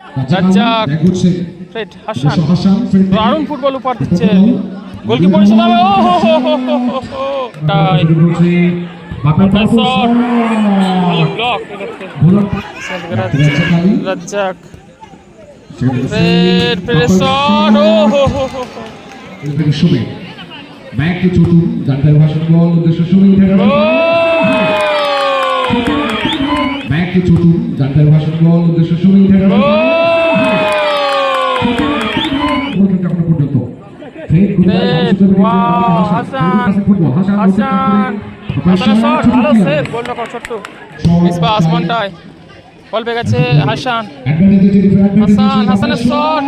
Razzak. Fred Hasan. দারুণ football উপহার দিচ্ছে। গোলকি পরিশোধ ও হো হো হো হো হো টাই রাজ্জাক ফ্রেড ফ্রেড ও হো হো হো ব্যাক টু ছোটু গান্ধার ভাষণ বল উদ্দেশ্য উঠে ব্যাক টু ছোটু গান্ধার ভাষণ বল উদ্দেশ্য শুভে আসমানটায় বল পেয়ে গেছে হাসান হাসান হাসানের শট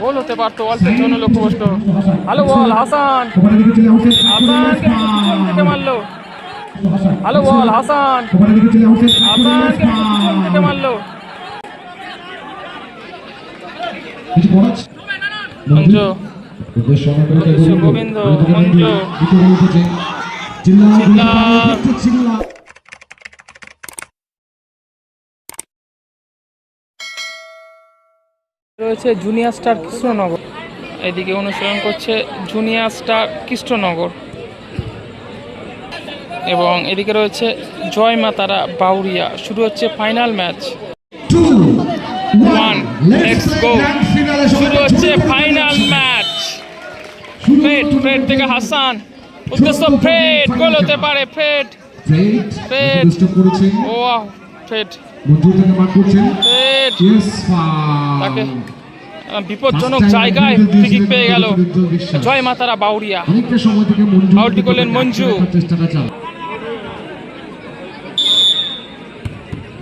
গোল হতে পারতো অল্পের জন্য লক্ষ্যবষ্ট ভালো বল হাসান হাসানকে মারলো ভালো বল হাসান হাসানকে মারলো গোবিন্দ, মঞ্জু। চিল্লা। চিল্লা রয়েছে জুনিয়র স্টার কৃষ্ণনগর এদিকে অনুসরণ করছে জুনিয়র স্টার কৃষ্ণনগর এবং এদিকে রয়েছে জয় মাতারা বাউরিয়া শুরু হচ্ছে ফাইনাল ম্যাচ. শুরু হচ্ছে ফাইনাল ম্যাচ ফ্রেড ফ্রেড থেকে হাসান। উদ্দেশ্য ফ্রেড গোল হতে পারে ফ্রেড ফ্রেড। ও ফ্রেড তাকে বিপজ্জনক জায়গায় ফ্রি কিক পেয়ে গেল। জয় মাতারা বাউরিয়া। করলেন মঞ্জু।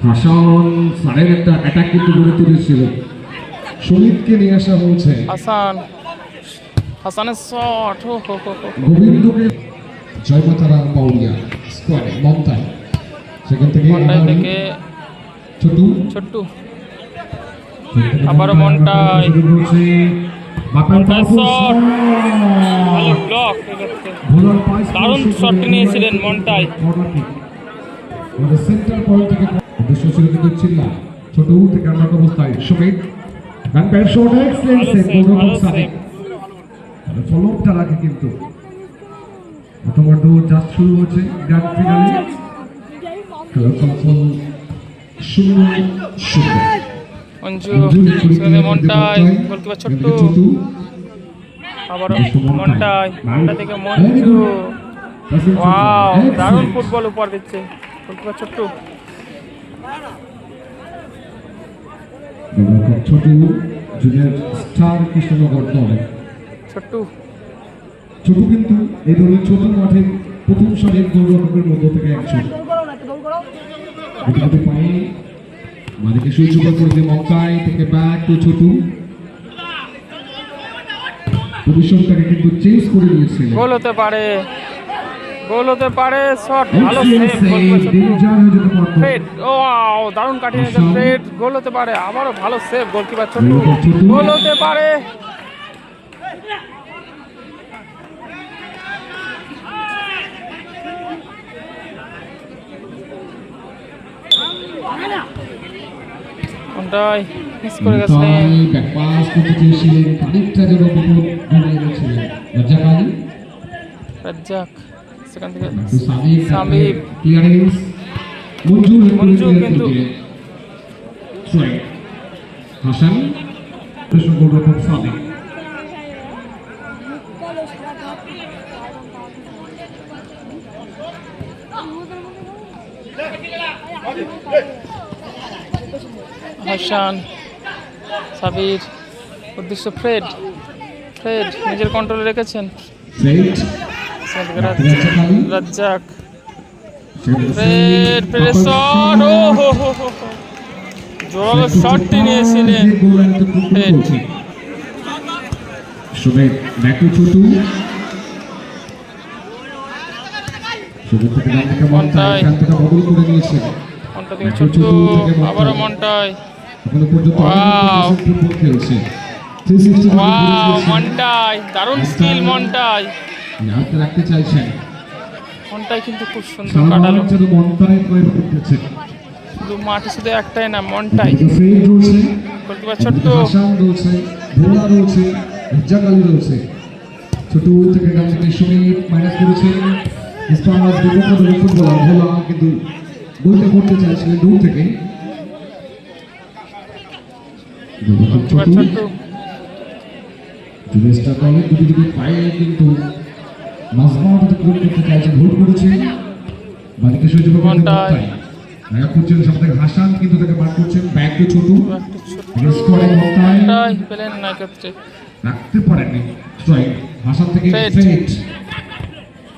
হাসান একটা অ্যাটাক কিন্তু গড়ে তুলেছিল। নিয়ে আসা হয়েছে। হাসান। হাসানের শট হো হো হো হো। জয়মাতারা পাউরিয়া সেখান থেকে থেকে ছোটু। ছোট্টু। আবারও মন্টাই। শট। নিয়েছিলেন। সেন্টার পয়েন্ট থেকে উদ্দেশ্য ছিল কিন্তু চিল্লা। ছোট থেকে আমরা অবস্থায়। সুমিত। শট এক্সেলেন্ট ভালো সেভ কিন্তু। প্রথমত শুরু হচ্ছে গ্র্যান্ড ফিনালে ফলাফল শূন্য শূন্য গোলকিপার ছোট্টু। ছোট্টু আবারও মন্টাই মন্টা থেকে মঞ্জু ওয়াও দারুণ ফুটবল উপহার দিচ্ছে। গোলকিপার ছোট্টু। ছোট জুনিয়র স্টার কৃষ্ণনগর দল। ছোট্টু। ছোট কিন্তু এই দলের ছোট মাঠের প্রথম সারির গোলরক্ষকের মধ্য থেকে একজন। গুটি পায়ে মালিকে সুইচ ওভার করে। দিয়ে মমতাই থেকে ব্যাক টু ছোট পজিশনটাকে কিন্তু চেঞ্জ করে দিয়েছিল গোল হতে পারে। গোল হতে পারে শট ভালো সেভ হয়ে। ফ্রেড ও ওয়াও দারুণ কাটিয়ে। ফ্রেড গোল হতে পারে আবারও ভালো সেভ গোলকিপার ছোট্টু। গোল হতে পারে। কোনটাই মিস করে গেছিলেন মমতাই করতে চেয়েছিলেন খানিকটা যেন বিপদ ঘনিয়ে গেছিলেন রাজ্জাক আলী? রাজ্জাক সেখান থেকে সামিব সামিব। ক্লিয়ারেন্স মঞ্জু মঞ্জু কিন্তু- হাসান? কৃষ্ণ গোলরক্ষক সাদিক হাসান সাবির উদ্দেশ্য ফ্রেড ফ্রেড নিজের কন্ট্রোলে রেখেছেন। রাজ্জাক ফ্রেড শট ও হো হো হো। জোরালো শটটি নিয়েছিলেন Fred. Sumed back to Chhotu Sumed থেকে ডান থেকে মমতাই মমতাই। এখান থেকে বদল করে নিয়েছেন মনটা থেকে ছোট্ট আবারও মনটাই এখনও পর্যন্ত Wow. অনেক ফুটবল খেলছে। 360 ওয়াও দিয়েছেন। মনটাই দারুণ স্কিল মনটাই হাতে রাখতে চাইছেন। মনটাই কিন্তু খুব সুন্দর কাটালো। শুধু মাঠে শুধু একটাই না মনটাই গোলকিপার ছোট্ট। রয়েছে ছোট থেকে থেকে মাইনাস করেছেন ইস্পাহাস বিপক্ষ ফুটবলার ভোলা কিন্তু গোলটা করতে চাইছিলেন দূর থেকে। গোলকিপার দলে দুটি দুটি পায়ে কিন্তু মাঝমাঠ অতিক্রম করতে চাইছে ভুল করেছে। সূর্য ঘন্টায়। নায়ক করছেন সাথে হাসান কিন্তু তাকে মার করছেন ব্যাগ দিয়ে ছোট। পেলেন রাখতে পারেননি। স্ট্রাইক হাসান থেকে.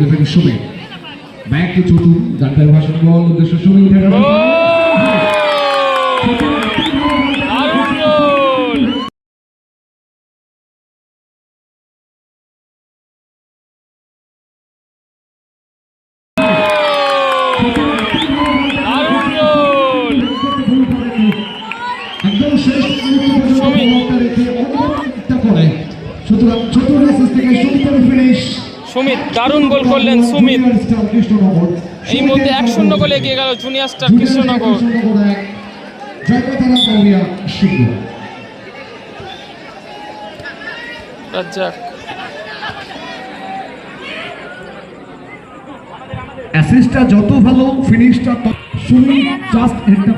নম্বর থেকে ব্যাক টু ছোটু ডাক্তার ভাষণ বল উদ্দেশ্য সুমে উঠে গেল দারুণ গোল দারুণ গোল একদম শেষ। মুহূর্তে করে সুতরাং রেসেস থেকে সুন্দর ফিনিশ সুমিত, দারুণ গোল করলেন সুমিত। এই মধ্যে এক শূন্য গোলে এগিয়ে গেল জুনিয়র স্টার কৃষ্ণনগর। রাজ্জাক যত ভালো ফিনিশটা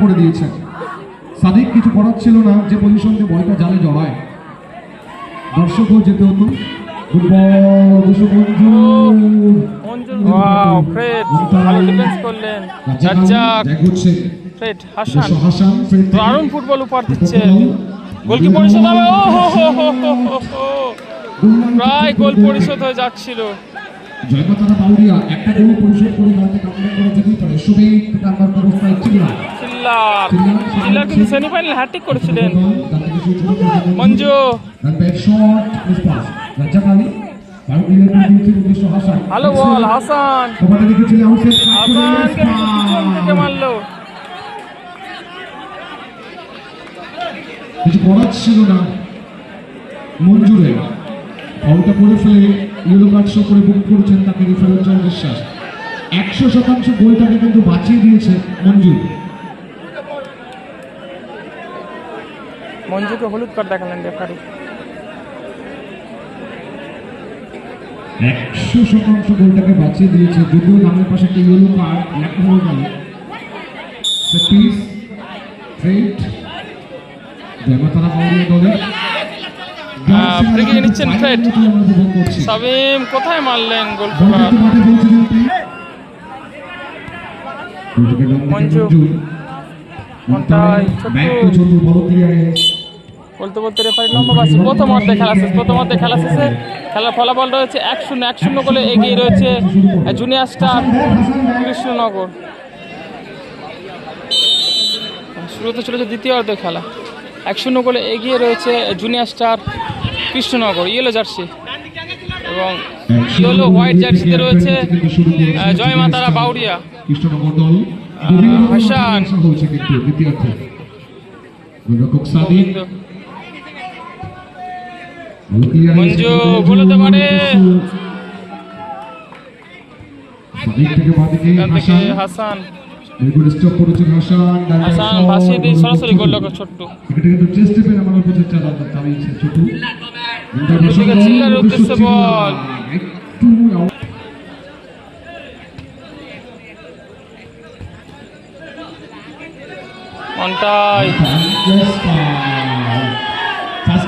করে কিছু করার ছিল না, যে দর্শকও যেতে হতো। ওয়াও ফ্রেড ভালো ডিফেন্স করলেন। রাজ্জাক ফ্রেড হাসান। দারুণ ফুটবল উপহার দিচ্ছেন। গোল কি পরিশোধ হবে ও হো হো হো হো। প্রায় গোল পরিশোধ হয়ে যাচ্ছিল। জয়প্রতারা পাউরিয়া একটা গোল পরিশোধ করে দলকে কামব্যাক করা যেতেই পারে। সুমি কারবার অবস্থায় চিল্লা চিল্লার। চিল্লার। কিন্তু সেমিফাইনাল হ্যাট্রিক করেছিলেন। মঞ্জু। ভালো বল, হাসান। মারলো। কিছু করার ছিল না। মঞ্জুরে ফাউলটা করে ফেলে ইয়েলো কার্ড শো করে বুক করেছেন তাকে রেফারেল জল বিশ্বাস। একশো শতাংশ গোলটাকে কিন্তু বাঁচিয়ে দিয়েছে মঞ্জুর মঞ্জুকে হলুদ কার্ড দেখালেন রেফারি একশো শতাংশ গোলটাকে বাঁচিয়ে দিয়েছে। যদিও নামের পাশে একটা ইয়েলো কার্ড লেখা হয়ে গেল। পিস বাউরিয়া নিচ্ছেন সাবিম কোথায় মারলেন মঞ্জু। ছোট্ট। বলতে বলতে রেফারি লম্বা পাচ্ছে প্রথম অর্ধে খেলা শেষ প্রথম অর্ধে খেলা শেষে খেলার ফলাফল রয়েছে এক শূন্য এক শূন্য গোলে এগিয়ে রয়েছে জুনিয়র স্টার কৃষ্ণনগর। শুরুতে চলেছে দ্বিতীয় অর্ধে খেলা। এক শূন্য গোলে এগিয়ে রয়েছে junior star Krishnanagar yellow jersey এবং ইয়েলো হোয়াইট জার্সিতে রয়েছে জয় মাতারা বাউরিয়া। কৃষ্ণনগর দল হাসান। গোলরক্ষক সাদিক মঞ্জু, গোল হতে পারে। হাসান হাসান ভেরি স্টপ করেছেন হাসান হাসান ভাসিয়ে দিয়ে সরাসরি গোল ছোট্ট। লক্ষ্য ছোট্ট এটা কিন্তু চেষ্টা পেয়ে আমার প্রচেষ্টা চালিয়েছে ছোট এদিকে চিল্লার উদ্দেশ্যে বল। একটু।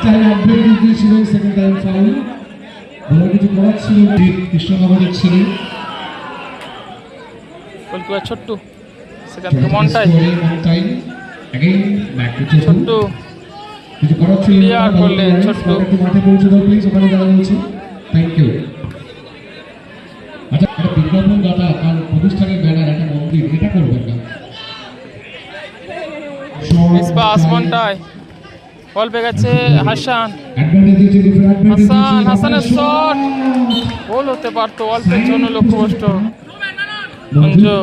টাইম আপডেট দিয়েছিল সেকেন্ড টাইম ফাউল বলার কিছু করার ছিল কৃষ্ণনগরের ছেলে। গোলকিপার ছোট্ট। সেখান থেকে মনটাই ছোট্ট। কিছু করার ছিল না। করলেন, বল ছোট্ট। একটু মাঠে পৌঁছে দাও প্লিজ ওখানে রয়েছে থ্যাংক ইউ আচ্ছা একটা বিজ্ঞাপন দাতা তার প্রতিষ্ঠানের ব্যানার একটা মন্দির এটা করবেন না। মিসবা আসমানটায় বল পেয়ে গেছে হাসান। হাসান হাসানের শট। গোল হতে পারতো অল্পের জন্য লক্ষ্যভ্রষ্ট। মঞ্জু।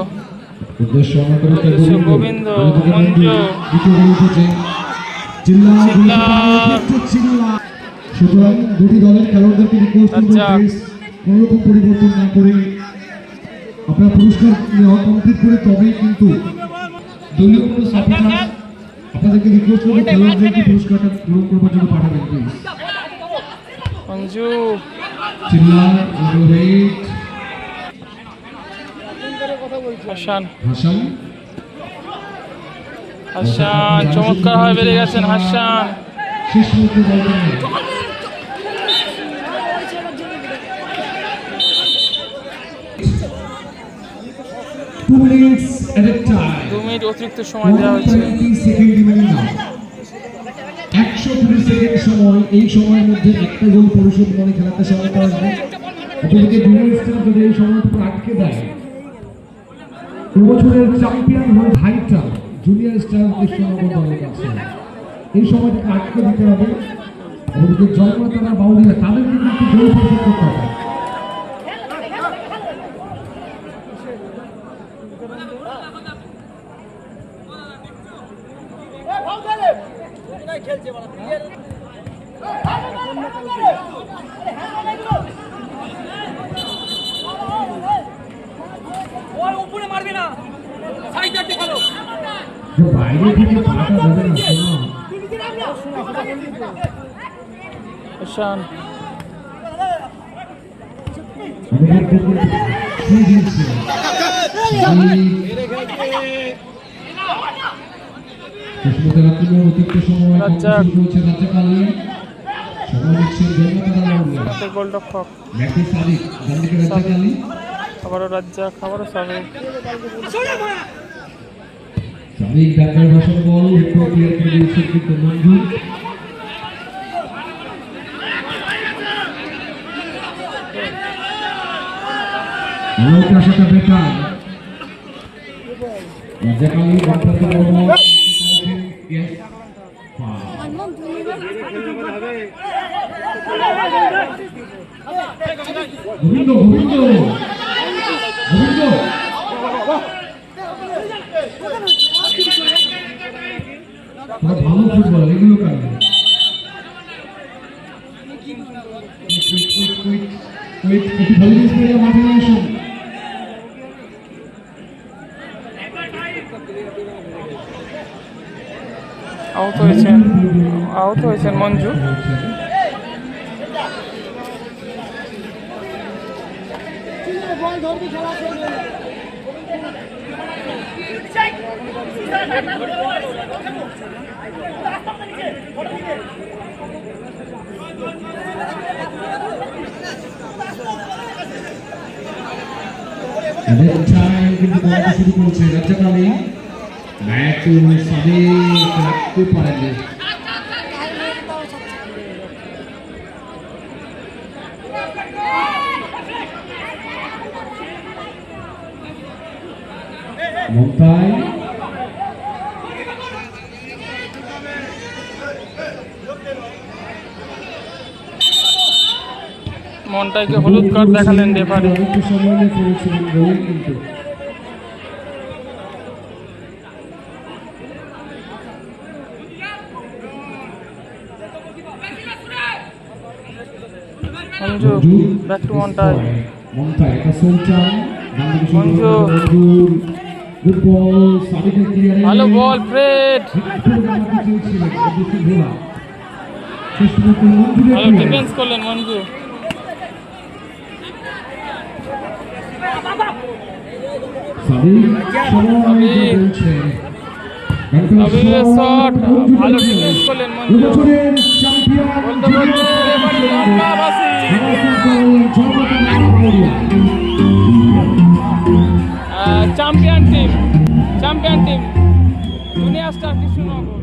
গোবিন্দ, মঞ্জু। সুতরাং পুরস্কার কমপ্লিট করে তবেই কিন্তু দলীয় কোনো সাপোর্টার আপনাদেরকে রিকোয়েস্ট করব খেলোয়াড়দেরকে পুরস্কারটা গ্রহণ করবার জন্য পাঠাবেন প্লিজ অঞ্জু। চিল্লা রোহিত হাসান। হাসান। হাসান চমৎকার হয়ে বেরিয়ে গেছেন হাসান। শেষ মুহূর্তে দু মিনিট অতিরিক্ত সময় দেওয়া হয়েছে। একশো কুড়ি সেকেন্ড সময় এই সময়ের মধ্যে একটা গোল পরিশোধ মানে খেলাতে সহায়তা আসবে অপরদিকে জুনিয়র স্টার যদি এই সময়টুকু আটকে দেয়। এবছরের চ্যাম্পিয়ন হল হাইটাল জুনিয়র স্টার কৃষ্ণনগর দলের কাছে। এই সময়টাকে আটকে দিতে হবে। অপরদিকে জয়মাতারা বাউলিয়া তাদেরকে কিন্তু গোল পরিশোধ করতে হবে ওর উপরে মারবি না সাইড দেখতে ভালো যে বাইরে থেকে পাটা যাবে না শোনো। হাসান আমাদের পুকুর কি দিচ্ছে সুস্মিতা রাত্রির অতিরিক্ত সময় রাজ্জাক। কর্মসূচি চলছে রাজ্জাকালী সময় নিচ্ছে জয়মাতারা বাউলিয়া হাতের গোলরক্ষক। সাদিক আবারও রাজ্জাক আবারও সাবেক সাদিক ডাক্তার ভাষণ বল ক্লিয়ার করে দিয়েছে কিন্তু মঞ্জু বেকার গোবিন্দ গোবিন্দ ফুটবল এগুলো মাঠে নিয়ে আসুন আহত হয়েছেন। আহত হয়েছেন মঞ্জু। এদের টাইম কিন্তু দলটা শুরু করছে রাজ্জাকালী ম্যাচু সাদিক রাখতে পারেন মমতায় মনটাকে হলুদ কার্ড দেখালেন রেফারি মঞ্জু ব্যাক টু মনটাই সোলচান মঞ্জু। ভালো বল ফ্রেড। ভালো ডিফেন্স করলেন মঞ্জু। ভালো ডিফেন্স করলেন Manju champion team champion team দুনিয়া স্টার কৃষ্ণনগর